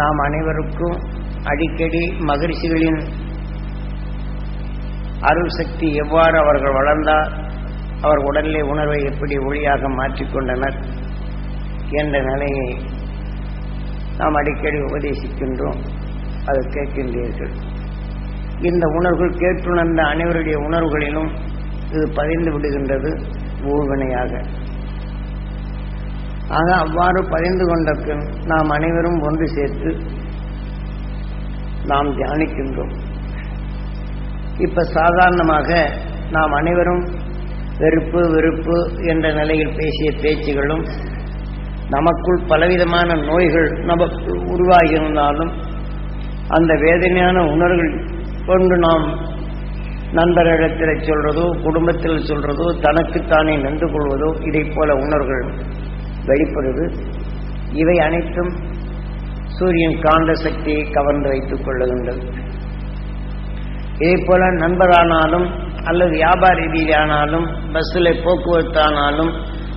நாம் அனைவருக்கும் அடிக்கடி மகிழ்ச்சிகளின் அருள் சக்தி எவ்வாறு அவர்கள் வளர்ந்தார் அவர் உடலிலே உணர்வை எப்படி ஒளியாக மாற்றிக்கொண்டனர் என்ற நிலையை நாம் அடிக்கடி உபதேசிக்கின்றோம் அதை கேட்கின்றீர்கள். இந்த உணர்வுகள் கேட்டுணர்ந்த அனைவருடைய உணர்வுகளிலும் இது பதிந்து விடுகின்றது ஊழ்வினையாக. ஆக அவ்வாறு பதிந்து கொண்ட பின் நாம் அனைவரும் ஒன்று சேர்த்து நாம் தியானிக்கின்றோம். இப்ப சாதாரணமாக நாம் அனைவரும் வெறுப்பு வெறுப்பு என்ற நிலையில் பேசிய பேச்சுகளும் நமக்குள் பலவிதமான நோய்கள் நமக்கு உருவாகியிருந்தாலும் அந்த வேதனையான உணர்வுகள் கொண்டு நாம் நண்பர்களிடத்தில் சொல்றதோ குடும்பத்தில் சொல்றதோ தனக்குத்தானே நின்று கொள்வதோ இதை போல உணர்வுகள் வெளிப்படுது. இவை அனைத்தும் சூரியன் காந்த சக்தியை கவர்ந்து வைத்துக் கொள்ளுகின்றது. இதே போல நண்பரானாலும் அல்லது வியாபார ரீதியிலானாலும் பஸ்ஸில் போக்குவரத்தானாலும்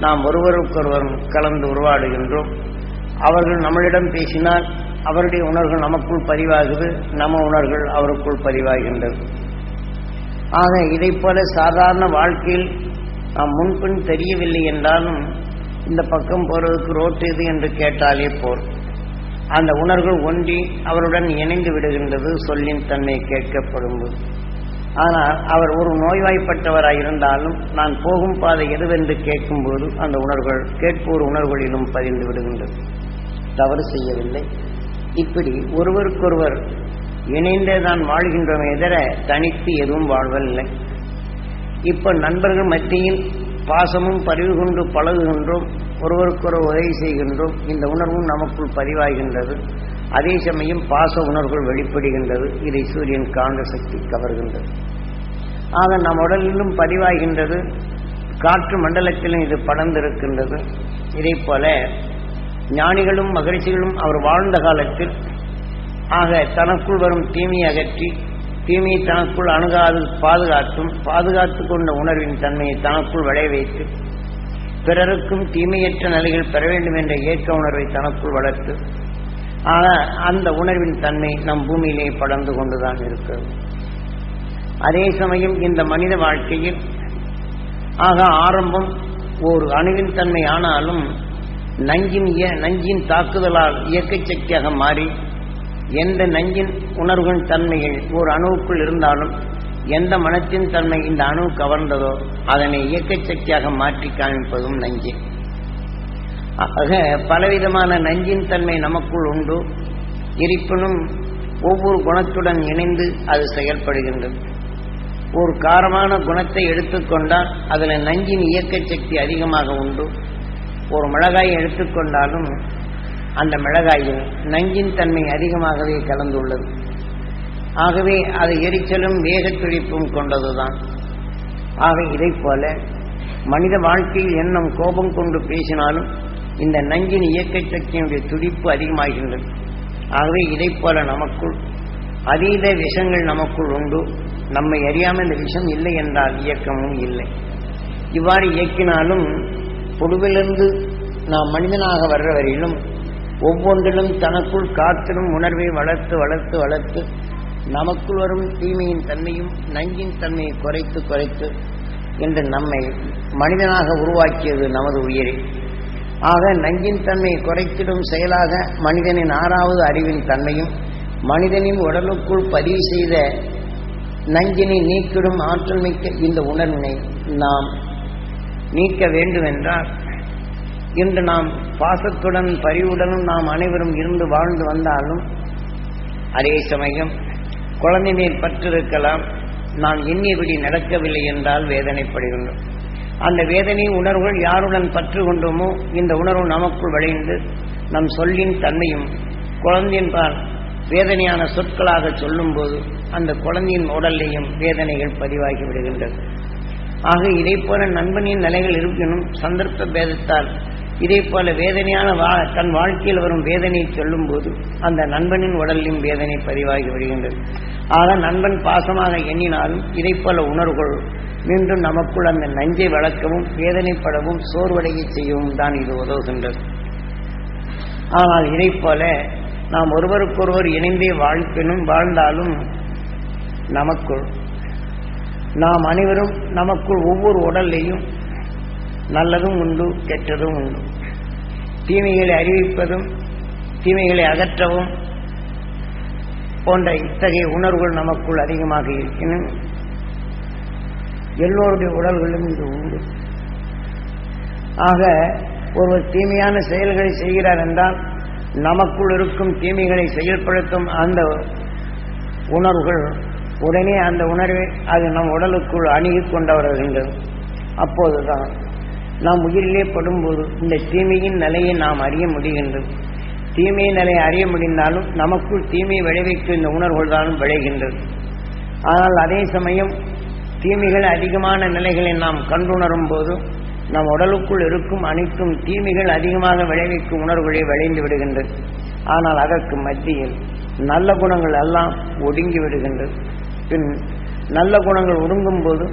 நாம் ஒருவருக்கொருவர் கலந்து உருவாடுகின்றோம் அவர்கள் நம்மளிடம் பேசினால் அவருடைய உணர்வுகள் நமக்குள் பதிவாகுது நம்ம உணர்வுகள் அவருக்குள் பதிவாகின்றது. ஆக இதை போல சாதாரண வாழ்க்கையில் நாம் முன்பின் தெரியவில்லை என்றாலும் இந்த பக்கம் போறதுக்கு ரோட்டு எது என்று கேட்டாலே போர். அந்த உணர்வுகள் ஒன்றி அவருடன் இணைந்து விடுகின்றது சொல்லின் தன்மை கேட்கப்படும்போது. ஆனால் அவர் ஒரு நோய்வாய்ப்பட்டவராக இருந்தாலும் நான் போகும் பாதை எதுவென்று கேட்கும்போது அந்த உணர்வுகள் கேட்போர் உணர்வுகளிலும் பதிந்து விடுகின்றது. தவறு செய்யவில்லை. இப்படி ஒருவருக்கொருவர் இணைந்தே தான் வாழ்கின்றோமே தவிர தனித்து எதுவும் வாழ்வதில்லை. இப்ப நண்பர்கள் மத்தியில் பாசமும் பரிவு கொண்டு பழகுகின்றோம் ஒருவருக்கொரு உதவி செய்கின்றோம் இந்த உணர்வும் நமக்குள் பதிவாகின்றது. அதே சமயம் பாச உணர்வுகள் வெளிப்படுகின்றது இதை சூரியன் காந்த சக்தி கவர்கின்றது. ஆக நம் உடலிலும் பதிவாகின்றது காற்று மண்டலத்திலும் இது படர்ந்திருக்கின்றது. இதே போல ஞானிகளும் மகிழ்ச்சிகளும் அவர் வாழ்ந்த காலத்தில் ஆக தனக்குள் வரும் தீமையை அகற்றி தீமையை தனக்குள் அணுகாது பாதுகாத்தும் பாதுகாத்து கொண்ட உணர்வின் தன்மையை தனக்குள் விளைய வைத்து பிறருக்கும் தீமையற்ற நிலைகள் பெற வேண்டும் என்ற ஏற்க உணர்வை தனக்குள் வளர்த்து ஆக அந்த உணர்வின் தன்மை நம் பூமியிலே படர்ந்து கொண்டுதான் இருக்கிறது. அதே சமயம் இந்த மனித வாழ்க்கையில் ஆக ஆரம்பம் ஒரு அணுவின் தன்மை ஆனாலும் நஞ்சின் நஞ்சின் தாக்குதலால் இயக்க சக்தியாக மாறி எந்த நஞ்சின் உணர்வின் தன்மைகள் ஒரு அணுவுக்குள் இருந்தாலும் எந்த மனத்தின் தன்மை இந்த அணு கவர்ந்ததோ அதனை இயக்க சக்தியாக மாற்றி காமிப்பதும் நஞ்சு. ஆக பலவிதமான நஞ்சின் தன்மை நமக்குள் உண்டு. இருப்பினும் ஒவ்வொரு குணத்துடன் இணைந்து அது செயல்படுகின்றது. ஒரு காரமான குணத்தை எடுத்துக்கொண்டால் அதில் நஞ்சின் இயக்க சக்தி அதிகமாக உண்டு. ஒரு மிளகாயை எடுத்துக்கொண்டாலும் அந்த மிளகாயில் நஞ்சின் தன்மை அதிகமாகவே கலந்துள்ளது. ஆகவே அது எரிச்சலும் வேகத்துடிப்பும் கொண்டதுதான். ஆக இதை போல மனித வாழ்க்கையில் எண்ணம் கோபம் கொண்டு பேசினாலும் இந்த நஞ்சின் இயக்க சக்தியினுடைய துடிப்பு அதிகமாகின்றது. ஆகவே இதை போல நமக்குள் அதீத விஷங்கள் நமக்குள் உண்டு. நம்மை அறியாமல் இந்த விஷம் இல்லை என்றால் இயக்கமும் இல்லை. இவ்வாறு இயக்கினாலும் பொதுவிலிருந்து நாம் மனிதனாக வர்ற வரையிலும் ஒவ்வொன்றிலும் தனக்குள் காத்திடும் உணர்வை வளர்த்து வளர்த்து வளர்த்து நமக்குள் வரும் தீமையின் தன்மையும் நஞ்சின் தன்மையை குறைத்து குறைத்து என்று நம்மை மனிதனாக உருவாக்கியது நமது உயிரை. ஆக நஞ்சின் தன்மையை குறைத்திடும் செயலாக மனிதனின் ஆறாவது அறிவின் தன்மையும் மனிதனின் உடலுக்குள் பதிவு செய்த நஞ்சினை நீக்கிடும் ஆற்றல் மிக்க இந்த உணர்வினை நாம் நீக்க வேண்டுமென்றால் இன்று நாம் பாசத்துடன் பரிவுடனும் நாம் அனைவரும் இருந்து வாழ்ந்து வந்தாலும் அதே சமயம் குழந்தை மேல் பற்றிருக்கலாம். நாம் எண்ணியபடி நடக்கவில்லை என்றால் வேதனைப்படுகின்றோம். அந்த வேதனை உணர்வுகள் யாருடன் பற்று கொண்டோமோ இந்த உணர்வு நமக்குள் விளைந்து நம் சொல்லின் தன்மையும் குழந்தையின் பால் வேதனையான சொற்களாக சொல்லும்போது அந்த குழந்தையின் உடல்லையும் வேதனைகள் பதிவாகி விடுகின்றது. ஆக இதை போல நண்பனின் நிலைகள் இருப்பினும் சந்தர்ப்ப பேதத்தால் இதே போல வேதனையான வா தன் வாழ்க்கையில் வரும் வேதனையை சொல்லும்போது அந்த நண்பனின் உடலிலும் வேதனை பதிவாகி வருகின்றது. ஆக நண்பன் பாசமாக எண்ணினாலும் இதை போல உணர்வுகள் மீண்டும் நமக்குள் அந்த நஞ்சை வளர்க்கவும் வேதனைப்படவும் சோர்வடைய செய்யவும் தான் இது உதவுகின்றது. ஆனால் இதை போல நாம் ஒருவருக்கொருவர் இணைந்தே வாழ்ப்பினும் வாழ்ந்தாலும் நமக்குள் நாம் அனைவரும் நமக்குள் ஒவ்வொரு உடல்லையும் நல்லதும் உண்டு கெட்டதும் உண்டு. தீமைகளை அறிவிப்பதும் தீமைகளை அகற்றவும் போன்ற இத்தகைய உணர்வுகள் நமக்குள் அதிகமாக இருக்கணும் எல்லோருடைய உடல்களும் இது உண்டு. ஆக ஒருவர் தீமையான செயல்களை செய்கிறார் என்றால் நமக்குள் இருக்கும் தீமைகளை செயல்படுத்தும் அந்த உணர்வுகள் உடனே அந்த உணர்வை அது நம் உடலுக்குள் அணுகி கொண்டு வருகின்றது அப்போதுதான் நாம் உயிரிலே படும்போது இந்த தீமையின் நிலையை நாம் அறிய முடிகின்றது. தீமை நிலையை அறிய முடிந்தாலும் நமக்குள் தீமையை விளைவிக்கும் இந்த உணர்வுகள் தான் விளைகின்றது. ஆனால் அதே சமயம் தீமைகள் அதிகமான நிலைகளை நாம் கண்டுணரும் போது நம் உடலுக்குள் இருக்கும் அனைத்தும் தீமைகள் அதிகமாக விளைவிக்கும் உணர்வுகளை விளைந்து விடுகின்றது. ஆனால் அதற்கு மத்தியில் நல்ல குணங்கள் எல்லாம் ஒடுங்கி விடுகின்றது. பின் நல்ல குணங்கள் ஒடுங்கும் போது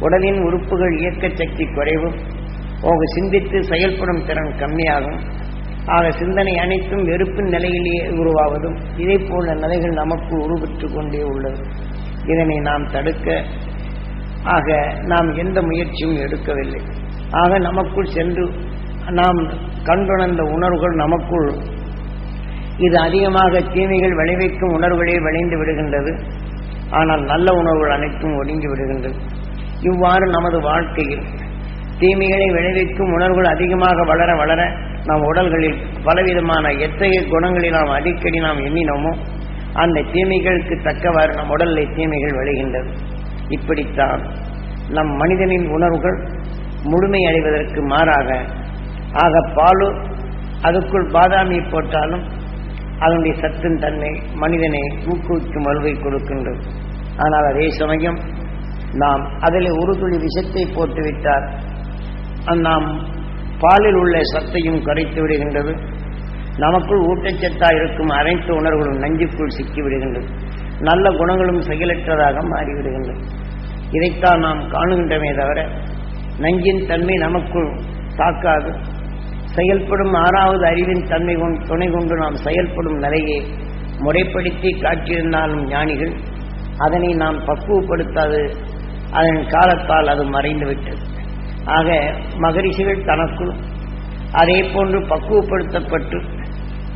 உடலின் உறுப்புகள் இயக்க சக்தி குறைவு போக சிந்தித்து செயல்படும் திறன் கம்மியாகும். ஆக சிந்தனை அனைத்தும் வெறுப்பின் நிலையிலேயே உருவாவதும் இதே போன்ற நிலைகள் நமக்கு உருவெற்று கொண்டே உள்ளது. இதனை நாம் தடுக்க ஆக நாம் எந்த முயற்சியும் எடுக்கவில்லை. ஆக நமக்குள் சென்று நாம் கண்டுணர்ந்த உணர்வுகள் நமக்குள் இது அதிகமாக தீமைகள் விளைவிக்கும் உணர்வுகளே விளைந்து விடுகின்றது. ஆனால் நல்ல உணர்வுகள் அனைத்தும் ஒடுங்கி விடுகின்றது. இவ்வாறு நமது வாழ்க்கையில் தீமைகளை விளைவிக்கும் உணர்வுகள் அதிகமாக வளர வளர நம் உடல்களில் பலவிதமான எத்தகைய குணங்களை நாம் அடிக்கடி நாம் எண்ணினோமோ அந்த தீமைகளுக்கு தக்கவாறு நம் உடலில் தீமைகள் விளைகின்றது. இப்படித்தான் நம் மனிதனின் உணர்வுகள் முழுமை அடைவதற்கு மாறாக ஆக பாலு அதுக்குள் பாதாமி போட்டாலும் அதனுடைய சத்தின் தன்மை மனிதனை ஊக்குவிக்கும் வலுவை கொடுக்கின்றது. ஆனால் அதே சமயம் நாம் அதில் ஒரு துளி விஷத்தை போட்டுவிட்டால் நாம் பாலில் உள்ள சத்தையும் கரைத்து விடுகின்றது. நமக்குள் ஊட்டச்சத்தாக இருக்கும் அனைத்து உணர்வுகளும் நஞ்சுக்குள் சிக்கிவிடுகின்றது நல்ல குணங்களும் செயலற்றதாக மாறிவிடுகின்றது. இதைத்தான் நாம் காணுகின்றமே தவிர நஞ்சின் தன்மை நமக்குள் தாக்காது. செயல்படும் ஆறாவது அறிவின் தன்மை கொண்டு துணை கொண்டு நாம் செயல்படும் நிலையை முறைப்படுத்தி காட்டியிருந்தாலும் ஞானிகள் அதனை நாம் பக்குவப்படுத்தாது அதன் காலத்தால் அது மறைந்துவிட்டது. ஆக மகரிஷிகள் தனக்குள் அதே போன்று பக்குவப்படுத்தப்பட்டு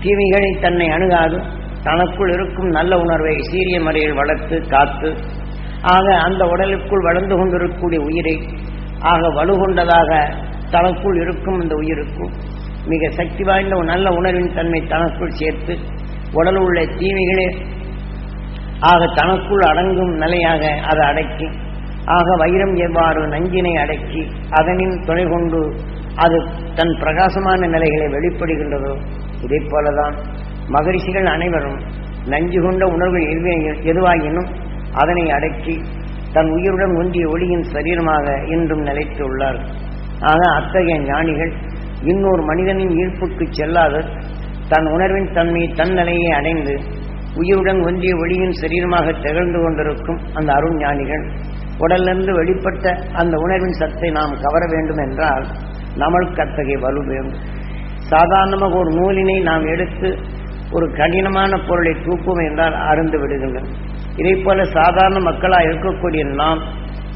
தீமைகளை தன்னை அணுகாது தனக்குள் இருக்கும் நல்ல உணர்வை சீரிய முறையில் வளர்த்து காத்து ஆக அந்த உடலுக்குள் வளர்ந்து கொண்டிருக்கக்கூடிய உயிரை ஆக வலுகொண்டதாக தனக்குள் இருக்கும் இந்த உயிருக்கும் மிக சக்தி வாய்ந்த ஒரு நல்ல உணர்வின் தன்மை தனக்குள் சேர்த்து உடல் உள்ள தீமைகளே ஆக தனக்குள் அடங்கும் நிலையாக அதை அடக்கி ஆக வைரம் எவ்வாறு நஞ்சினை அடக்கி அதனின் துணை கொண்டு அது தன் பிரகாசமான நிலைகளை வெளிப்படுகின்றதோ இதே போலதான் மகரிஷிகள் அனைவரும் நஞ்சு கொண்ட உணர்வுகள் எதுவாயினும் அதனை அடக்கி தன் உயிருடன் ஒன்றிய ஒளியின் சரீரமாக இன்றும் நிலைத்து உள்ளார் ஆக அத்தகைய ஞானிகள் இன்னொரு மனிதனின் ஈர்ப்புக்கு செல்லாது தன் உணர்வின் தன்மை தன் நிலையை அடைந்து உயிருடன் ஒன்றிய ஒளியின் சரீரமாக திகழ்ந்து கொண்டிருக்கும் அந்த அருண் ஞானிகள். உடலிலிருந்து வெளிப்பட்ட அந்த உணர்வின் சத்தை நாம் கவர வேண்டும் என்றால் நம்மளுக்கு அத்தகைய வலு வேண்டும். சாதாரணமாக ஒரு நூலினை நாம் எடுத்து ஒரு கடினமான பொருளை தூக்கும் என்றால் அருந்து விடுகின்றன இதை போல சாதாரண மக்களாக இருக்கக்கூடிய நாம்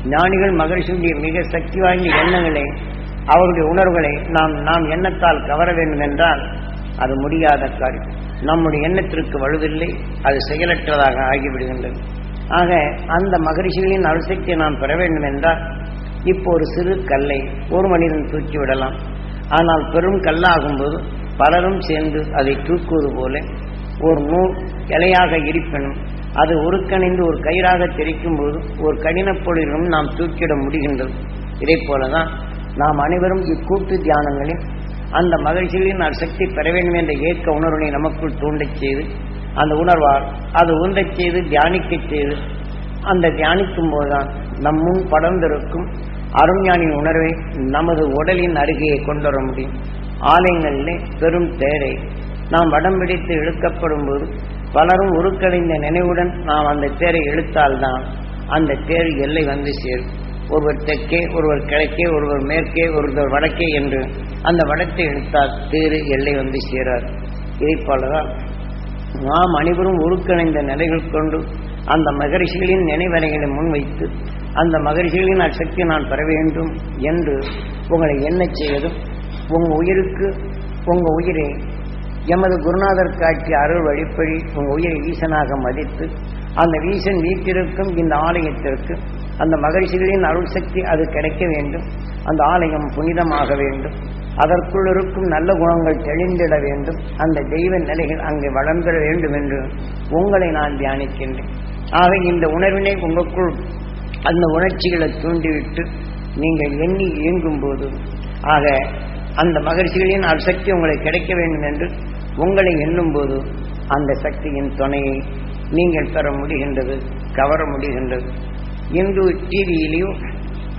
ஞானிகள் மகிழ்ச்சியுடைய மிக சக்தி வாய்ந்த எண்ணங்களை அவருடைய உணர்வுகளை நாம் நாம் எண்ணத்தால் கவர வேண்டும் என்றால் அது முடியாத காரியம். நம்முடைய எண்ணத்திற்கு வலுவில்லை அது செயலற்றதாக ஆகிவிடுகின்றது. ஆக அந்த மகரிஷிகளின் அணுசக்தியை நான் பெற வேண்டும் என்றால் இப்போ ஒரு சிறு கல்லை ஒரு மனிதன் தூக்கி விடலாம். ஆனால் பெரும் கல்லாகும்போது பலரும் சேர்ந்து அதை தூக்குவது போல ஒரு நூல் இலையாக இருப்பினும் அது உருக்கணிந்து ஒரு கயிறாக தெரிக்கும் போது ஒரு கடினப்பொழிலும் நாம் தூக்கிட முடிகின்றது. இதே போலதான் நாம் அனைவரும் இக்கூட்டு தியானங்களில் அந்த மகிழ்ச்சிகளின் சக்தி பெற வேண்டும் என்ற ஏக்க உணர்வினை நமக்குள் தூண்டச் செய்து அந்த உணர்வால் அது ஊன்றச் செய்து தியானிக்க செய்து அந்த தியானிக்கும் போதுதான் நம் முன் படர்ந்திருக்கும் அருஞானின் உணர்வை நமது உடலின் அருகே கொண்டு வர முடியும். ஆலயங்களிலே பெரும் தேரை நாம் வடம் பிடித்து இழுக்கப்படும் போது பலரும் உருக்கடைந்த நினைவுடன் நாம் அந்த தேரை இழுத்தால்தான் அந்த தேர் எல்லை வந்து சேரும். ஒருவர் தெற்கே ஒருவர் கிழக்கே ஒருவர் மேற்கே ஒருவர் வடக்கே என்று அந்த வடத்தை இழுத்தால் தேரு எல்லை வந்து சேரார் இதை போலதான் நாம் அனைவரும் ஒருங்கிணைந்த நிலைகள் கொண்டு அந்த மகரிஷிகளின் நினைவலைகளை முன்வைத்து அந்த மகரிஷிகளின் அசக்தி நான் பெற வேண்டும் என்று உங்களை என்ன செய்வதும் உங்கள் உயிருக்கு உங்கள் உயிரை எமது குருநாதர் காட்சி அருள் வழிப்படி உங்கள் உயிரை ஈசனாக மதித்து அந்த ஈசன் வீட்டிற்கும் இந்த ஆலயத்திற்கு அந்த மகிழ்ச்சிகளின் அருள் சக்தி அது கிடைக்க வேண்டும். அந்த ஆலயம் புனிதமாக வேண்டும். அதற்குள் இருக்கும் நல்ல குணங்கள் தெளிந்திட வேண்டும். அந்த தெய்வ நிலைகள் அங்கே வளர்ந்திட வேண்டும் என்று உங்களை நான் தியானிக்கின்றேன். ஆக இந்த உணர்வினை உங்களுக்குள் அந்த உணர்ச்சிகளை தூண்டிவிட்டு நீங்கள் எண்ணி இயங்கும் போது ஆக அந்த மகிழ்ச்சிகளின் சக்தி உங்களுக்கு கிடைக்க வேண்டும் என்று உங்களை எண்ணும் போது அந்த சக்தியின் துணையை நீங்கள் பெற முடிகின்றது கவர முடிகின்றது. இந்து டிவியிலையும்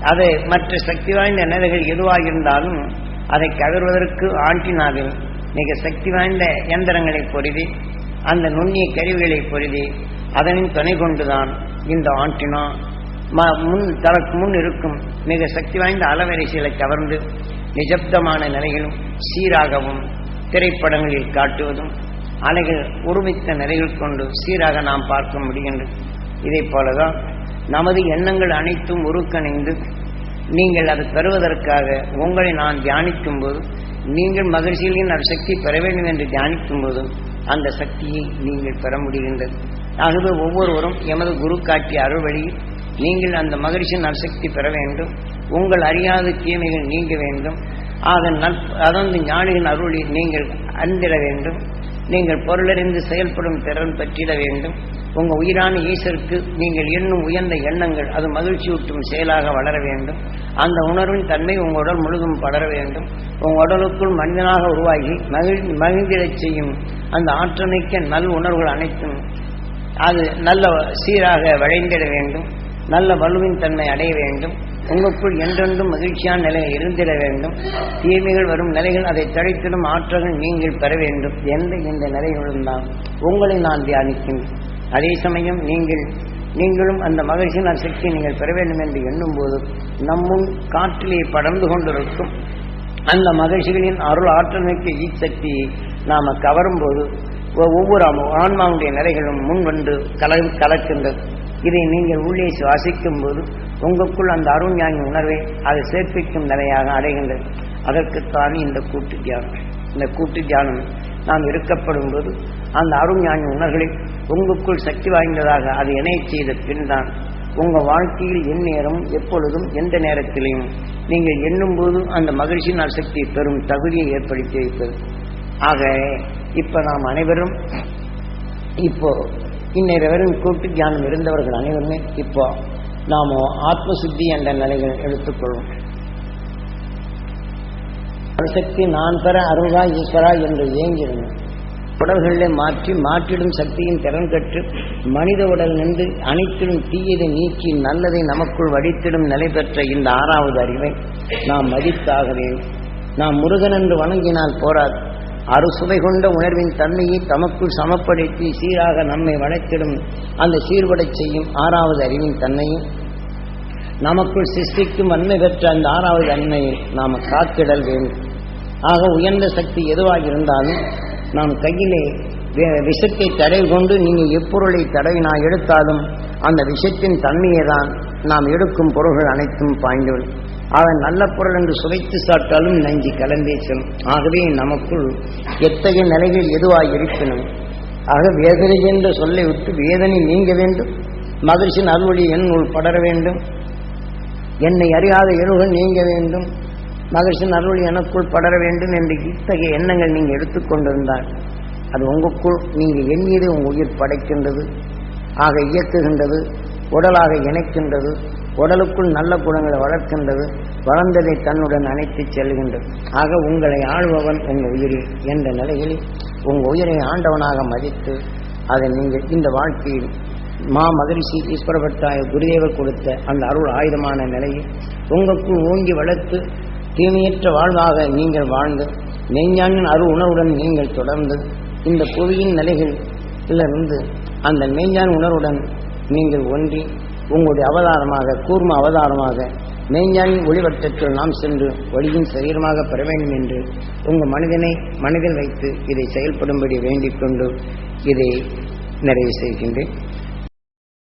அதை மற்ற சக்தி வாய்ந்த நிலைகள் எதுவாக இருந்தாலும் அதை கவர்வதற்கு ஆண்டினாவில் மிக சக்தி வாய்ந்த இயந்திரங்களை பொருதி அந்த நுண்ணிய கருவிகளை பொருதி அதனின் துணை கொண்டுதான் இந்த ஆண்டினா முன் தனக்கு முன் இருக்கும் மிக சக்தி வாய்ந்த அலவரிசைகளை கவர்ந்து நிஜப்தமான நிலைகளும் சீராகவும் திரைப்படங்களில் காட்டுவதும் அலைகள் ஒருமித்த நிலைகள் கொண்டு சீராக நாம் பார்க்க முடிகின்றது. இதை போலதான் நமது எண்ணங்கள் அனைத்தும் உருக்கணிந்து நீங்கள் அதை பெறுவதற்காக உங்களை நான் தியானிக்கும் போது நீங்கள் மகிழ்ச்சிகளின் நான் சக்தி பெற வேண்டும் என்று தியானிக்கும் போதும் அந்த சக்தியை நீங்கள் பெற முடிகின்றது. ஆகவே ஒவ்வொருவரும் எமது குரு காட்டிய அருள் நீங்கள் அந்த மகிழ்ச்சியின் நற்சக்தி பெற வேண்டும் உங்கள் அறியாத தீமைகள் நீங்க வேண்டும் அதன் நல் அதந்து ஞானியின் அருளில் நீங்கள் அந்திட வேண்டும் நீங்கள் பொருளறிந்து செயல்படும் திறன் பெற்றிட வேண்டும் உங்க உயிரான ஈசருக்கு நீங்கள் எண்ணும் உயர்ந்த எண்ணங்கள் அது மகிழ்ச்சியூட்டும் செயலாக வளர வேண்டும். அந்த உணர்வின் தன்மை உங்கள் உடல் முழுதும் படர வேண்டும். உங்கள் உடலுக்குள் மனிதனாக உருவாகி மகிழ் மகிழ்ந்திடச் செய்யும் அந்த ஆற்றமைக்க நல் உணர்வுகள் அனைத்தும் அது நல்ல சீராக விளைந்திட வேண்டும். நல்ல வலுவின் தன்மை அடைய வேண்டும். உங்களுக்குள் என்றென்றும் மகிழ்ச்சியான நிலையில் இருந்திட வேண்டும். தீமைகள் வரும் நிலைகள் அதை தழைத்திடும் ஆற்றல்கள் நீங்கள் பெற வேண்டும். எந்த இந்த நிலைகளும் தான் உங்களை நான் தியானிக்கின்றேன். அதே சமயம் நீங்கள் நீங்களும் அந்த மகிழ்ச்சியின் சக்தியை நீங்கள் பெற வேண்டும் என்று எண்ணும் போது நம்மும் காற்றிலே படர்ந்து கொண்டிருக்கும் அந்த மகிழ்ச்சிகளின் அருள் ஆற்றல் மிக்க ஈசக்தியை நாம் கவரும் போது ஒவ்வொரு ஆன்மாவுடைய நிலைகளும் முன்வந்து கல கலக்கின்றது இதை நீங்கள் உள்ளே சுவாசிக்கும் போது உங்களுக்குள் அந்த அருண் ஞானி உணர்வை அதை சேர்ப்பிக்கும் நிலையாக அடைகின்றது. அதற்குத்தான் இந்த கூட்டு தியானம். இந்த கூட்டு தியானம் நாம் இருக்கப்படும் போது அந்த அருண் ஞானி உணர்களை உங்களுக்குள் சக்தி வாய்ந்ததாக அது இணைய செய்த பின் தான் உங்க வாழ்க்கையில் எந்நேரம் எப்பொழுதும் எந்த நேரத்திலையும் நீங்கள் எண்ணும் போது அந்த மகிழ்ச்சியின் சக்தி பெறும் தகுதியை ஏற்படுத்தி வைப்பது. ஆக இப்ப நாம் அனைவரும் இப்போ இந்நேரம் கூட்டு தியானம் இருந்தவர்கள் அனைவருமே இப்போ நாம் ஆத்ம சுத்தி என்ற நிலைகள் எடுத்துக்கொள்வோம். சக்தி நான் பெற அருள்கா ஈஸ்வரா என்று இயங்கியிருந்தேன் உடல்களிலே மாற்றி மாற்றிடும் சக்தியின் திறன் கற்று மனித உடல் நின்று அனைத்திலும் தீயதை நீக்கி நல்லதை நமக்குள் வடித்திடும் நிலை பெற்ற இந்த ஆறாவது அறிவை நாம் மதித்தாக வேண்டும் நாம் முருகன் என்று வணங்கினால் போராது. அறுசுவை கொண்ட உணர்வின் தன்மையை தமக்குள் சமப்படுத்தி சீராக நம்மை வளைத்திடும் அந்த சீர்படச் செய்யும் ஆறாவது அறிவின் தன்மையும் நமக்குள் சிருஷ்டிக்கும் வன்மை பெற்ற அந்த ஆறாவது அன்மையை நாம் காத்திடல் வேண்டும். ஆக உயர்ந்த சக்தி எதுவாக இருந்தாலும் நாம் கையிலே விஷத்தை தடவி கொண்டு நீங்கள் எப்பொருளை தடவினா எடுத்தாலும் அந்த விஷத்தின் தன்மையை தான் நாம் எடுக்கும் பொருள்கள் அனைத்தும் பாய்ந்துவிடும் அவன் நல்ல பொருள் என்று சுவைத்து சாப்பிட்டாலும் நஞ்சு கலந்தே செல்லும். ஆகவே நமக்குள் எத்தகைய நிலைகள் எதுவாக இருக்கணும் ஆக வேதனை என்ற சொல்லை விட்டு வேதனை நீங்க வேண்டும் மகிழ்ச்சியின் அருள்வழி என் உள் படர வேண்டும் என்னை அறியாத எழுகள் நீங்க வேண்டும் மகிழ்ச்சியின் அருள் எனக்குள் படர வேண்டும் என்று இத்தகைய எண்ணங்கள் நீங்கள் எடுத்துக்கொண்டிருந்தால் அது உங்களுக்குள் நீங்கள் எண்ணியது உங்கள் உயிர் படைக்கின்றது ஆக இயக்குகின்றது உடலாக இணைக்கின்றது உடலுக்குள் நல்ல குணங்களை வளர்க்கின்றது வளர்ந்ததை தன்னுடன் அணைத்து செல்கின்றது. ஆக உங்களை ஆள்பவன் உங்கள் உயிரில் என்ற நிலையில் உங்கள் உயிரை ஆண்டவனாக மதித்து அதை நீங்கள் இந்த வாழ்க்கையில் மா மகரிஷி ஈஸ்வரபட்டாய குருதேவர் கொடுத்த அந்த அருள் ஆயுதமான நிலையை உங்களுக்குள் ஓங்கி வளர்த்து தீமையற்ற வாழ்வாக நீங்கள் வாழ்ந்து மெய்ஞானின் அருள் உணர்வுடன் நீங்கள் தொடர்ந்து இந்த புவியின் நிலைகளிலிருந்து அந்த மெய்ஞான உணர்வுடன் நீங்கள் ஒன்றி உங்களுடைய அவதாரமாக கூர்ம அவதாரமாக மெய்ஞானின் ஒளிவட்டத்தில் நாம் சென்று வழியின் சரீரமாக பெற வேண்டும் என்று உங்கள் மனிதனை மனதில் வைத்து இதை செயல்படும்படி வேண்டிக் கொண்டு இதை நிறைவு செய்கின்றேன்.